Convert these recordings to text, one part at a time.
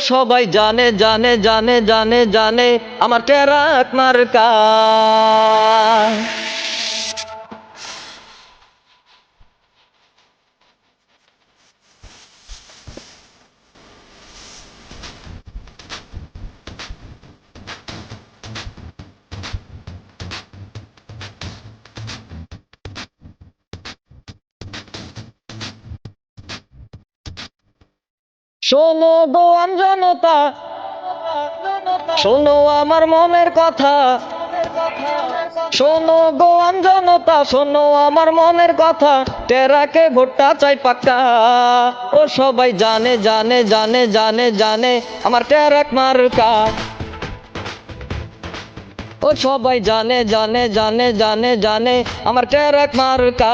সবাই জানে জানে জানে জানে জানে আমার টেরাক মার্কা। শোনো গো জনতা শোনো আমার মনের কথা, শোনো গো জনতা শোনো আমার মনের কথা, টেরাকে ভোটটা চাই পাক্কা। ও সবাই জানে জানে জানে জানে জানে আমার টেরাক মার্কা। ও সবাই জানে জানে জানে জানে জানে আমার টেরাক মার্কা।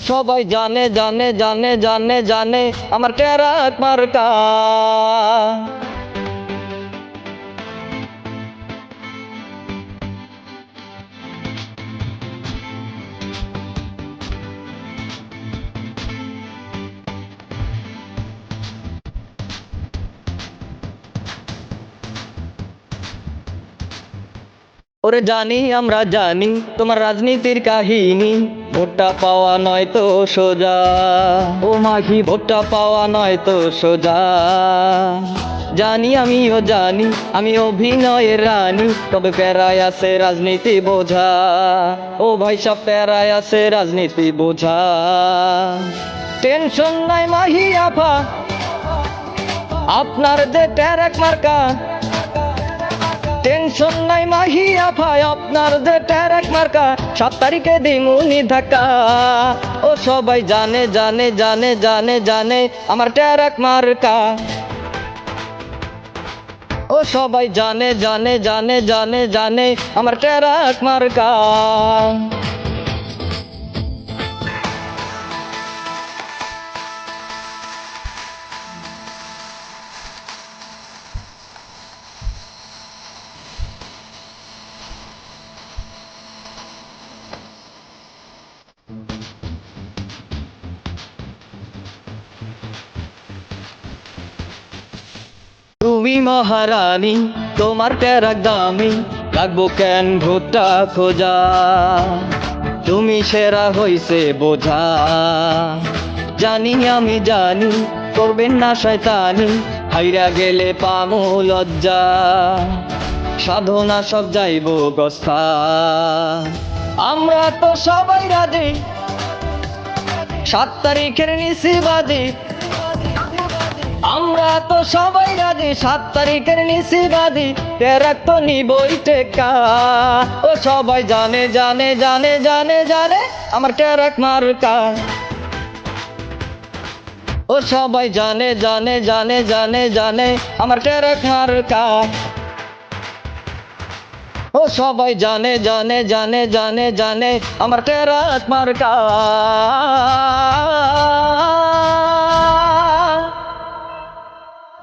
সবাই জানে জানে জানে জানে জানে আমার টেরাক মার্কা ওরে জানি আমরা জানি তোমার রাজনীতির কাহিনী। ভোটটা পাওয়া নয় তো সোজা। ও মাঘি ভোটটা পাওয়া নয় তো সোজা। জানি আমিও জানি আমি অভিনয়ের রানী তবে প্যারায় আছে রাজনীতি বোঝা। ও ভাই সব প্যারায় আছে রাজনীতি বোঝা। টেনশন নাই মাহি আফা আপনার যে ট্যারাক মার্কা। টেনশন নাই মাহি আফায়, আপনার যে ট্যারাক মার্কা, সাত তারিখে দিমুনি ধাক্কা। ও সবাই জানে জানে জানে জানে জানে আমার ট্যারাক মার্কা। ও সবাই জানে জানে জানে জানে জানে আমার ট্যারাক মার্কা। তুমি মহারানী, তোমার ট্যারাক দামি লাগবো কেন ভোটটা খোঁজা? তুমি সেরা হইছে বোঝা। জানি আমি জানি, করবেন না শয়তানি, হাইরা গেলে পামো লজ্জা। সাধনা সব যাইব গস্থা আমরা তো সবাই রাজি, সাত তারিখের নিশি বাজি আমরা তো সবাই রাজি, সাত তারিখের নিশি বাজি তেরাক তো নিবই টেকা। ও সবাই জানে জানে জানে জানে জানে আমার টেরাক মার্কা। ও সবাই জানে জানে জানে জানে জানে আমার টেরাক মার্কা। ও সবাই জানে জানে জানে জানে জানে আমার টেরাক মার্কা।